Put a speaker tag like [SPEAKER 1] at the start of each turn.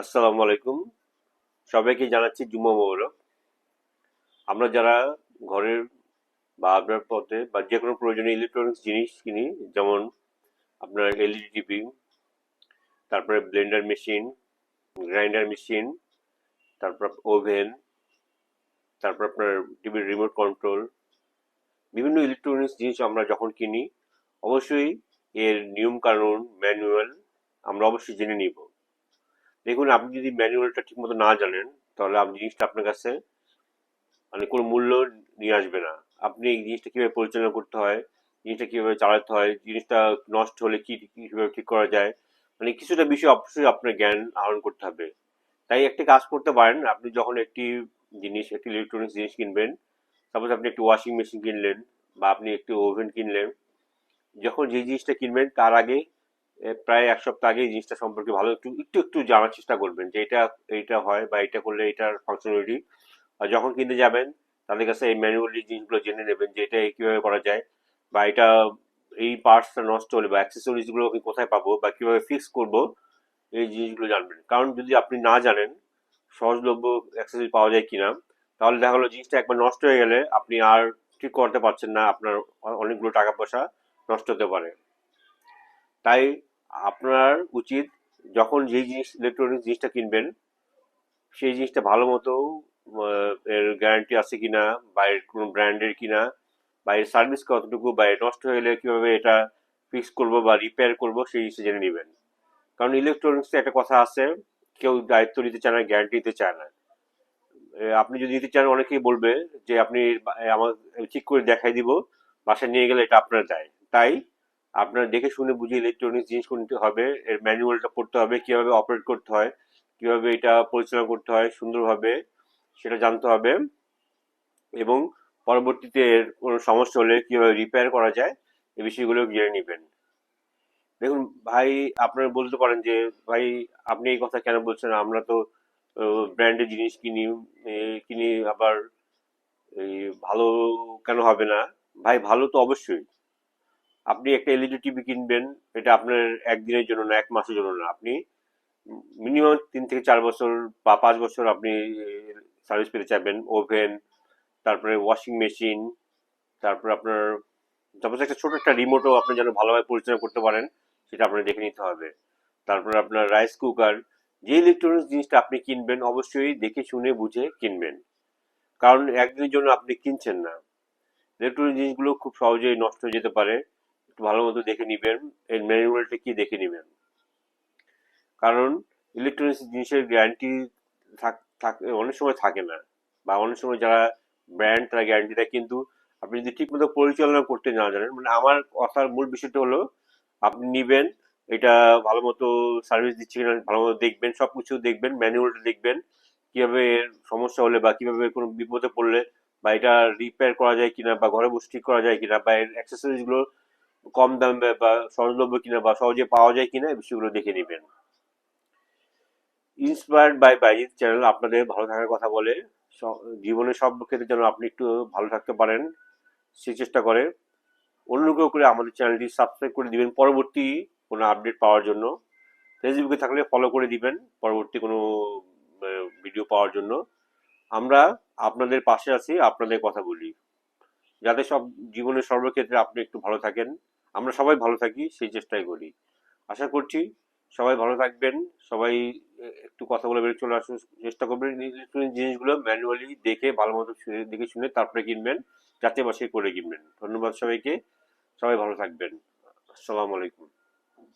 [SPEAKER 1] আসসালামু আলাইকুম। সবাইকে জানাচ্ছি জুম্মা মোবারক। আমরা যারা ঘরের বা আপনার পথে বা যে কোনো প্রয়োজনীয় ইলেকট্রনিক্স জিনিস কিনি, যেমন আপনার এলইডি টিভি তারপরে ব্লেন্ডার মেশিন গ্রাইন্ডার মেশিন তারপর ওভেন তারপর আপনার টিভির রিমোট কন্ট্রোল বিভিন্ন ইলেকট্রনিক্স জিনিস আমরা যখন কিনি, অবশ্যই এর নিয়ম কানুন ম্যানুয়াল আমরা অবশ্যই জেনে নিব। দেখুন, আপনি যদি ম্যানুয়ালটা ঠিকমতো না জানেন, তাহলে আপনি জিনিসটা আপনার কাছে মানে কোনো মূল্য নিয়ে আসবে না। আপনি এই জিনিসটা কীভাবে পরিচালনা করতে হয়, জিনিসটা কীভাবে চালাতে হয়, জিনিসটা নষ্ট হলে কী কীভাবে ঠিক করা যায় মানে কিছুটা বিষয় অবশ্যই আপনার জ্ঞান আহরণ করতে হবে। তাই একটা কাজ করতে পারেন, আপনি যখন একটি জিনিস, একটি ইলেকট্রনিক্স জিনিস কিনবেন সাপোজ আপনি একটি ওয়াশিং মেশিন কিনলেন বা আপনি একটি ওভেন কিনলেন, যখন যে জিনিসটা কিনবেন, তার আগে প্রায় এক সপ্তাহ আগে এই জিনিসটা সম্পর্কে ভালো একটু একটু একটু জানার চেষ্টা করবেন যে এটা, এইটা হয় বা এটা করলে এটার ফাংশনালিটি যখন কিনতে যাবেন, তাদের কাছে এই ম্যানুয়ালি জিনিসগুলো জেনে নেবেন যে এটা কীভাবে করা যায় বা এটা এই পার্টসটা নষ্ট হলে বা অ্যাক্সেসরিজগুলো আমি কোথায় পাবো বা কীভাবে ফিক্স করব, এই জিনিসগুলো জানবেন। কারণ যদি আপনি না জানেন সহজলভ্য অ্যাক্সেসরি পাওয়া যায় কিনা, তাহলে দেখা গেলো জিনিসটা একবার নষ্ট হয়ে গেলে আপনি আর ঠিক করতে পারছেন না, আপনার অনেকগুলো টাকা পয়সা নষ্ট হতে পারে। তাই আপনার উচিত যখন যেই জিনিস ইলেকট্রনিক্স জিনিসটা কিনবেন, সেই জিনিসটা ভালো মতো এর গ্যারান্টি আছে কিনা বা এর কোনো ব্র্যান্ডের কিনা বা এর সার্ভিস কতটুকু বা এর নষ্ট গেলে কীভাবে এটা ফিক্স করব বা রিপেয়ার করব, সেই জিনিসটা জেনে নেবেন। কারণ ইলেকট্রনিক্সে একটা কথা আছে, কেউ দায়িত্ব নিতে চায় না গ্যারান্টি দিতে চায় না। আপনি যদি দিতে চান, অনেকেই বলবে যে, আপনি আমার ঠিক করে দেখাই দিব, বাসায় নিয়ে গেলে এটা আপনার দায়। তাই আপনার দেখে শুনে বুঝে ইলেকট্রনিক্স জিনিস কিনতে হবে, এর ম্যানুয়ালটা পড়তে হবে, কীভাবে অপারেট করতে হয়, কীভাবে এটা পরিচালনা করতে হয়, সুন্দরভাবে সেটা জানতে হবে। এবং পরবর্তীতে এর কোনো সমস্যা হলে কীভাবে রিপেয়ার করা যায় এই বিষয়গুলো জেনে নেবেন। দেখুন, ভাই, আপনারা বলতে পারেন যে, ভাই, আপনি এই কথা কেন বলছেন? আমরা তো ব্র্যান্ডের জিনিস কিনি কিনি আবার ভালো কেন হবে না? ভাই, ভালো তো অবশ্যই। আপনি একটা এলইডি টিভি কিনবেন, এটা আপনার একদিনের জন্য না, এক মাসের জন্য না। আপনি মিনিমাম তিন থেকে চার বছর বা পাঁচ বছর আপনি সার্ভিস পেতে চাইবেন। ওভেন তারপরে ওয়াশিং মেশিন তারপর আপনার, তারপরে একটা ছোট একটা রিমোটও আপনি যেন ভালোভাবে পরিচালনা করতে পারেন, সেটা আপনার দেখে নিতে হবে। তারপর আপনার রাইস কুকার যে ইলেকট্রনিক্স জিনিসটা আপনি কিনবেন, অবশ্যই দেখে শুনে বুঝে কিনবেন। কারণ একদিনের জন্য আপনি কিনছেন না। ইলেকট্রনিক জিনিসগুলো খুব সহজেই নষ্ট হয়ে যেতে পারে। ভালো মতো দেখে নেবেন, এর ম্যানুয়ালটা কি দেখে নেবেন। কারণ ইলেকট্রনিক্স জিনিসের গ্যারান্টি থাক অনেক সময় থাকে না। বা অনেক সময় যারা ব্র্যান্ড তারা গ্যারান্টি দেয়। কিন্তু আপনি যদি ঠিকমতো পরিচালনা করতে না জানেন মানে আমার কথার মূল বিষয়টা হলো, আপনি নিবেন, এটা ভালো মতো সার্ভিস দিচ্ছে কিনা ভালো মতো দেখবেন সব কিছু দেখবেন ম্যানুয়ালটা দেখবেন, কীভাবে সমস্যা হলে বা কীভাবে কোনো বিপদে পড়লে বা এটা রিপেয়ার করা যায় কিনা বা ঘরে বসে ঠিক করা যায় কিনা বা এর অ্যাক্সেসরিজগুলো কম দামে বা সহজলভ্য কিনা বা সহজে পাওয়া যায় কিনা এই বিষয়গুলো দেখে নেবেন। ইন্সপায়ার্ড বাই বাইজিৎ চ্যানেল আপনাদের ভালো থাকার কথা বলে জীবনের সব ক্ষেত্রে যেন আপনি একটু ভালো থাকতে পারেন, সে চেষ্টা করে। অনুগ্রহ করে আমাদের চ্যানেলটি সাবস্ক্রাইব করে দিবেন পরবর্তী কোনো আপডেট পাওয়ার জন্য। ফেসবুকে থাকলে ফলো করে দিবেন পরবর্তী কোনো ভিডিও পাওয়ার জন্য। আমরা আপনাদের পাশে আছি, আপনাদের কথা বলি। যাতে সব জীবনের সর্বক্ষেত্রে আপনি একটু ভালো থাকেন। আমরা সবাই ভালো থাকি, সেই চেষ্টাই করি। আশা করছি সবাই ভালো থাকবেন, সবাই একটু কথা বলে বেরিয়ে চলে আসার চেষ্টা করবেন জিনিসগুলো ম্যানুয়ালি দেখে, ভালো মতো দেখে শুনে তারপরে কিনবেন, যাতে বাসে করে কিনবেন। ধন্যবাদ সবাইকে, সবাই ভালো থাকবেন। আসসালামু আলাইকুম।